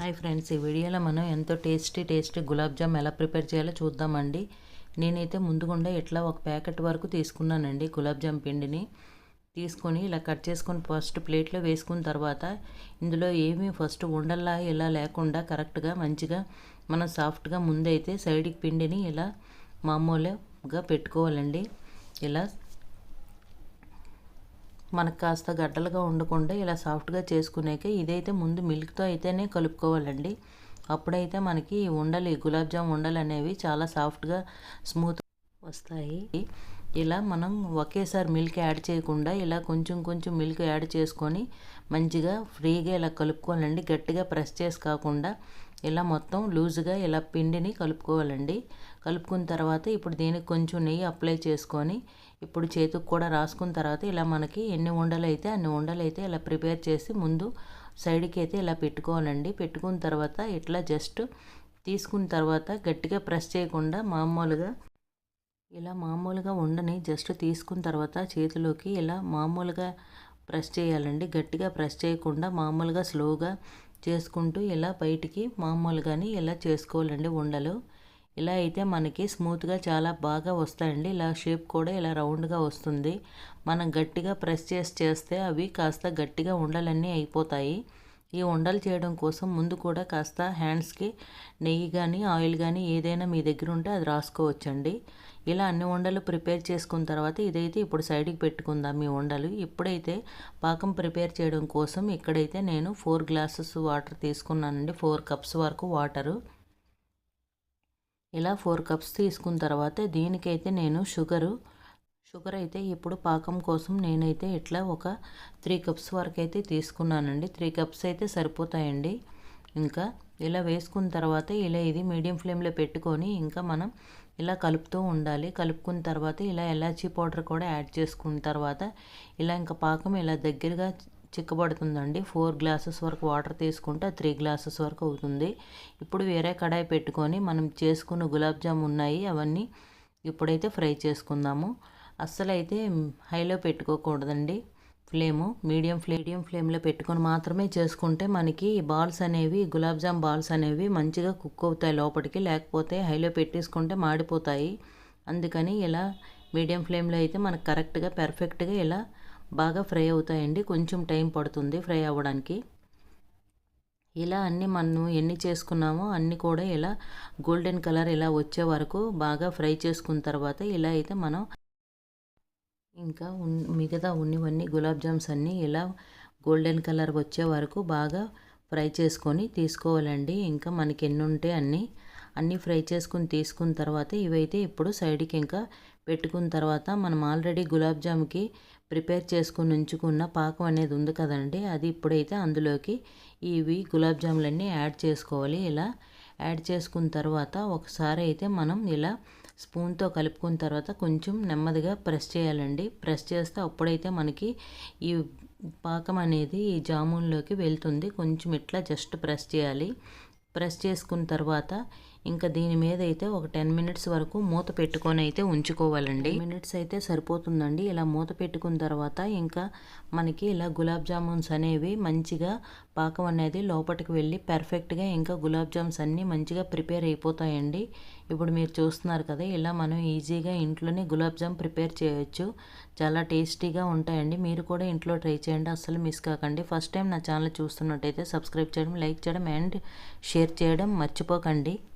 Hi friends ఈ వీడియోలో మనం ఎంతో టేస్టీ టేస్టీ గులాబ్ జామ్ ఎలా ప్రిపేర్ చేయాలో చూద్దామండి. నేనైతే ముందుగుండా ఇట్లా ఒక ప్యాకెట్ వరకు తీసుకున్నానండి గులాబ్ జామ్ పిండిని. తీసుకొని ఇలా కట్ చేసుకొని ఫస్ట్ ప్లేట్లో వేసుకున్న తర్వాత ఇందులో ఏమీ ఫస్ట్ ఉండల్లా ఇలా లేకుండా కరెక్ట్గా మంచిగా మనం సాఫ్ట్గా ముందైతే సైడ్కి పిండిని ఇలా మామూలుగా పెట్టుకోవాలండి. ఇలా మనకు కాస్త గడ్డలుగా ఉండకుండా ఇలా సాఫ్ట్గా చేసుకునేకే ఇదైతే ముందు మిల్క్తో అయితేనే కలుపుకోవాలండి. అప్పుడైతే మనకి ఉండలు గులాబ్ జామ్ ఉండలు అనేవి చాలా సాఫ్ట్గా స్మూత్ వస్తాయి. ఇలా మనం ఒకేసారి మిల్క్ యాడ్ చేయకుండా ఇలా కొంచెం కొంచెం మిల్క్ యాడ్ చేసుకొని మంచిగా ఫ్రీగా ఇలా కలుపుకోవాలండి. గట్టిగా ప్రెస్ చేసి కాకుండా ఇలా మొత్తం లూజ్గా ఇలా పిండిని కలుపుకోవాలండి. కలుపుకున్న తర్వాత ఇప్పుడు దీనికి కొంచెం నెయ్యి అప్లై చేసుకొని ఇప్పుడు చేతికి కూడా రాసుకున్న తర్వాత ఇలా మనకి ఎన్ని ఉండలు అయితే అన్ని ఉండలు అయితే ఇలా ప్రిపేర్ చేసి ముందు సైడ్కి అయితే ఇలా పెట్టుకోవాలండి. పెట్టుకున్న తర్వాత ఇట్లా జస్ట్ తీసుకున్న తర్వాత గట్టిగా ప్రెస్ చేయకుండా మామూలుగా ఇలా మామూలుగా ఉండని జస్ట్ తీసుకున్న తర్వాత చేతిలోకి ఇలా మామూలుగా ప్రెస్ చేయాలండి. గట్టిగా ప్రెస్ చేయకుండా మామూలుగా స్లోగా చేసుకుంటూ ఇలా బయటికి మామూలుగానే ఇలా చేసుకోవాలండి ఉండలు. ఇలా అయితే మనకి స్మూత్గా చాలా బాగా వస్తాయండి. ఇలా షేప్ కూడా ఇలా రౌండ్గా వస్తుంది. మనం గట్టిగా ప్రెస్ చేసి చేస్తే అవి కాస్త గట్టిగా ఉండలన్నీ అయిపోతాయి. ఈ ఉండలు చేయడం కోసం ముందు కూడా కాస్త హ్యాండ్స్కి నెయ్యి కానీ ఆయిల్ కానీ ఏదైనా మీ దగ్గర ఉంటే అది రాసుకోవచ్చండి. ఇలా అన్ని ఉండలు ప్రిపేర్ చేసుకున్న తర్వాత ఇదైతే ఇప్పుడు సైడ్కి పెట్టుకుందాం మీ ఉండలు. ఇప్పుడైతే పాకం ప్రిపేర్ చేయడం కోసం ఇక్కడైతే నేను ఫోర్ గ్లాసెస్ వాటర్ తీసుకున్నానండి. ఫోర్ కప్స్ వరకు వాటరు ఇలా ఫోర్ కప్స్ తీసుకున్న తర్వాత దీనికైతే నేను షుగరు షుగర్ అయితే ఇప్పుడు పాకం కోసం నేనైతే ఇట్లా ఒక త్రీ కప్స్ వరకు అయితే తీసుకున్నానండి. త్రీ కప్స్ అయితే సరిపోతాయండి. ఇంకా ఇలా వేసుకున్న తర్వాత ఇలా ఇది మీడియం ఫ్లేమ్లో పెట్టుకొని ఇంకా మనం ఇలా కలుపుతూ ఉండాలి. కలుపుకున్న తర్వాత ఇలా ఎలాచీ పౌడర్ కూడా యాడ్ చేసుకున్న తర్వాత ఇలా ఇంకా పాకం ఇలా దగ్గరగా చిక్కబడుతుందండి. ఫోర్ గ్లాసెస్ వరకు వాటర్ తీసుకుంటే త్రీ గ్లాసెస్ వరకు అవుతుంది. ఇప్పుడు వేరే కడాయి పెట్టుకొని మనం చేసుకున్న గులాబ్ జామ్ ఉన్నాయి. అవన్నీ ఇప్పుడైతే ఫ్రై చేసుకుందాము. అస్సలు అయితే హైలో పెట్టుకోకూడదండి ఫ్లేము. మీడియం ఫ్లేమ్ మీడియం ఫ్లేమ్లో పెట్టుకొని మాత్రమే చేసుకుంటే మనకి బాల్స్ అనేవి గులాబ్ జామ్ బాల్స్ అనేవి మంచిగా కుక్ అవుతాయి లోపలికి లేకపోతే హైలో పెట్టేసుకుంటే మాడిపోతాయి. అందుకని ఇలా మీడియం ఫ్లేమ్లో అయితే మనకు కరెక్ట్గా పెర్ఫెక్ట్గా ఇలా బాగా ఫ్రై అవుతాయండి. కొంచెం టైం పడుతుంది ఫ్రై అవ్వడానికి. ఇలా అన్నీ మనం ఎన్ని చేసుకున్నామో అన్నీ కూడా ఇలా గోల్డెన్ కలర్ ఇలా వచ్చే వరకు బాగా ఫ్రై చేసుకున్న తర్వాత ఇలా అయితే మనం ఇంకా మిగతా ఉన్నవన్నీ గులాబ్ జామ్స్ అన్నీ ఇలా గోల్డెన్ కలర్ వచ్చే వరకు బాగా ఫ్రై చేసుకొని తీసుకోవాలండి. ఇంకా మనకి ఎన్ని ఉంటే అన్నీ అన్నీ ఫ్రై చేసుకుని తీసుకున్న తర్వాత ఇవైతే ఇప్పుడు సైడ్కి ఇంకా పెట్టుకున్న తర్వాత మనం ఆల్రెడీ గులాబ్ జామ్కి ప్రిపేర్ చేసుకుని ఉంచుకున్న పాకం అనేది ఉంది కదండి. అది ఇప్పుడైతే అందులోకి ఇవి గులాబ్ జాములన్నీ యాడ్ చేసుకోవాలి. ఇలా యాడ్ చేసుకున్న తర్వాత ఒకసారి అయితే మనం ఇలా స్పూన్తో కలుపుకున్న తర్వాత కొంచెం నెమ్మదిగా ప్రెస్ చేయాలండి. ప్రెస్ చేస్తే అప్పుడైతే మనకి ఈ పాకం అనేది ఈ జామున్లోకి వెళ్తుంది. కొంచెం ఇట్లా జస్ట్ ప్రెస్ చేయాలి. ప్రెస్ చేసుకున్న తర్వాత ఇంకా దీని మీద అయితే ఒక టెన్ మినిట్స్ వరకు మూత పెట్టుకొని అయితే ఉంచుకోవాలండి. మినిట్స్ అయితే సరిపోతుందండి. ఇలా మూత పెట్టుకున్న తర్వాత ఇంకా మనకి ఇలా గులాబ్ జామున్స్ అనేవి మంచిగా పాకం అనేది లోపలికి వెళ్ళి పర్ఫెక్ట్గా ఇంకా గులాబ్ జామ్స్ అన్నీ మంచిగా ప్రిపేర్ అయిపోతాయండి. ఇప్పుడు మీరు చూస్తున్నారు కదా ఇలా మనం ఈజీగా ఇంట్లోనే గులాబ్ జామ్ ప్రిపేర్ చేయొచ్చు. చాలా టేస్టీగా ఉంటాయండి. మీరు కూడా ఇంట్లో ట్రై చేయండి. అస్సలు మిస్ కాకండి. ఫస్ట్ టైం నా ఛానల్ చూస్తున్నట్టయితే సబ్స్క్రైబ్ చేయడం లైక్ చేయడం అండ్ షేర్ చేయడం మర్చిపోకండి.